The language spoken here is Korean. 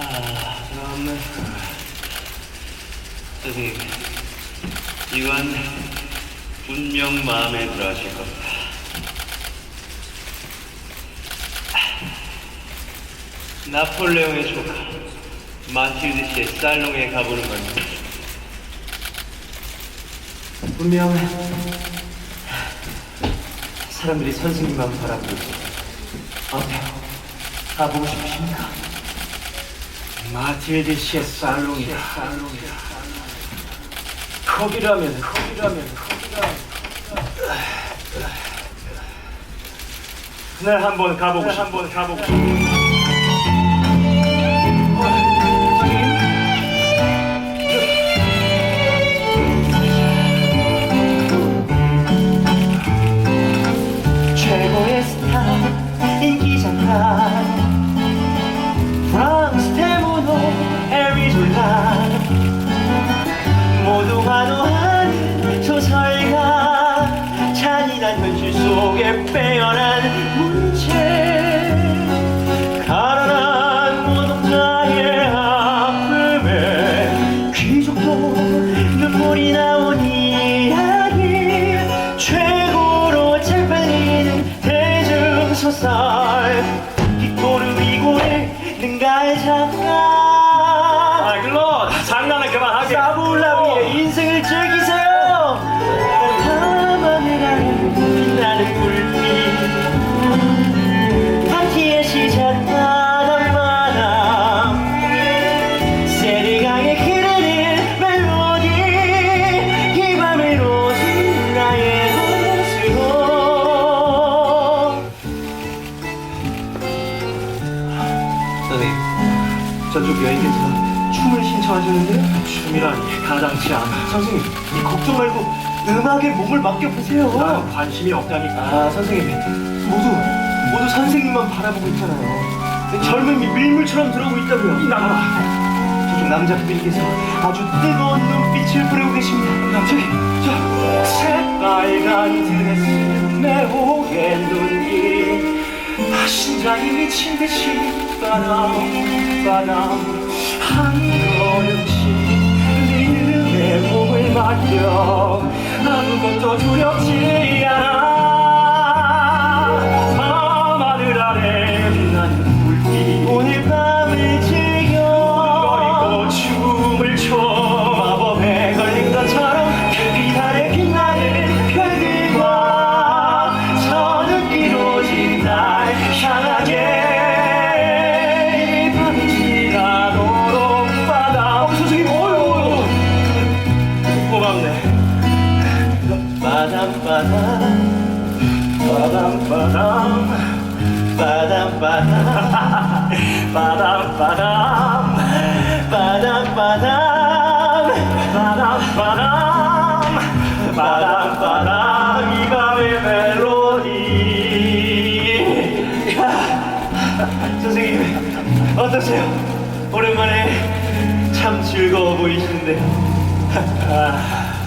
아, 다음은 선생님, 이건 분명 마음에 들어 하실 겁니다. 나폴레옹의 조카 마틸드 씨의 살롱에 가보는 겁니다. 분명 사람들이 선생님만 바라보고 있어. 어때요? 가보고 싶으십니까? 마틸드 씨의 살롱이다. 거기라면, 거기라면, 거기라면. 날 한번 가보고 싶어. 한번 가보고 속에 빼어난 문체 가난한 노동자의 아픔에 귀족도 눈물이 나온 이야기. 최고로 잘 팔리는 대중소설. 빅토르 이고의 능가의 장가 아, 글로. 장난은 그만하게. 저쪽 여인께서 춤을 신청하셨는데요? 춤이라니 가당치 않아. 선생님, 이 걱정 말고 음악에 몸을 맡겨보세요. 난 관심이 없다니까. 아, 선생님, 모두, 모두 선생님만 바라보고 있잖아요. 젊음이 밀물처럼 들어오고 있다고요. 이 나라. 저쪽 남자분들께서 아주 뜨거운 눈빛을 부르고 계십니다. 저기, 저, 새빨간 드레스, 매혹의 눈길. 아, 심장이 미친 듯이 바람 바람. 한 걸음씩 리듬에 몸을 맡겨 아무것도 두렵지 바람바람. 바람바람. 바람바람. 바람바람. 바람바람. 바람바람. 바람바람. 이 밤의 멜로디. 선생님 어떠세요? 오랜만에 참 즐거워 보이시는데. 아.